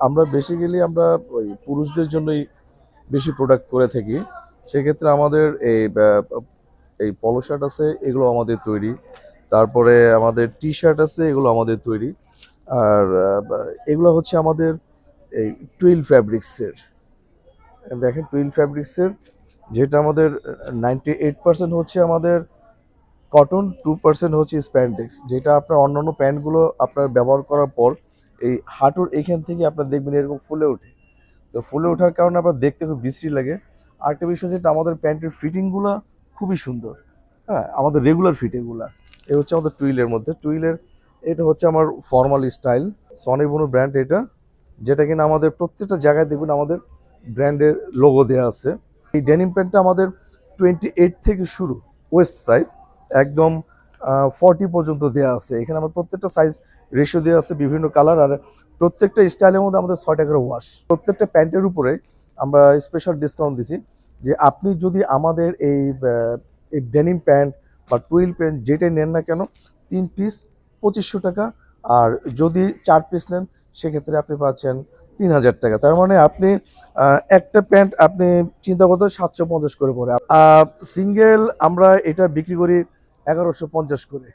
আমরা বেসিক্যালি আমরা ওই পুরুষদের জন্যই বেশি প্রোডাক্ট করে থাকি। সেক্ষেত্রে আমাদের এই এই পলো শার্ট আছে, এগুলো আমাদের তৈরি। তারপরে আমাদের টি শার্ট আছে, এগুলো আমাদের তৈরি। আর এগুলো হচ্ছে আমাদের এই টুইল ফ্যাব্রিক্সের দেখেন টুইল ফ্যাব্রিক্সের যেটা আমাদের নাইনটি এইট পার্সেন্ট হচ্ছে আমাদের কটন টু পার্সেন্ট হচ্ছে স্প্যান্ডেক্স যেটা আপনার অন্যান্য প্যান্টগুলো আপনার ব্যবহার করার পর এই হাঁটুর এইখান থেকে আপনার দেখবেন এরকম ফুলে ওঠে। তো ফুলে ওঠার কারণে আপনার দেখতে খুব বিশ্রী লাগে। আরেকটা বিষয় যেটা আমাদের প্যান্টের ফিটিংগুলো খুবই সুন্দর। হ্যাঁ আমাদের রেগুলার ফিট এগুলা এ হচ্ছে আমাদের টুইলের মধ্যে। টুইলের, এটা হচ্ছে আমার ফর্মাল স্টাইল সনি বনু ব্র্যান্ড এটা, যেটা কিনা আমাদের প্রত্যেকটা জায়গায় দেখবেন আমাদের ব্র্যান্ডের লোগো দেওয়া আছে। এই ডেনিম প্যান্টটা আমাদের টোয়েন্টি এইট থেকে শুরু ওয়েস্ট সাইজ একদম ফর্টি পর্যন্ত দেওয়া আছে। এখানে আমার প্রত্যেকটা সাইজ রেশিও দেওয়া আছে, বিভিন্ন কালার আর প্রত্যেকটা স্টাইলের মধ্যে আমাদের ছয়টা করে ওয়াশ প্রত্যেকটা প্যান্টের উপরে আমরা স্পেশাল ডিসকাউন্ট দিছি যে আপনি যদি আমাদের এই এই ডেনিম প্যান্ট বা টুইল প্যান্ট যেটাই নেন না কেন, তিন পিস পঁচিশশো টাকা, আর যদি চার পিস নেন, সেক্ষেত্রে আপনি পাচ্ছেন তিন হাজার টাকা। তার মানে আপনি একটা প্যান্ট আপনি চিন্তা করতে সাতশো পঞ্চাশ করে পড়ে সিঙ্গেল আমরা এটা বিক্রি করি এগারোশো পঞ্চাশ করে।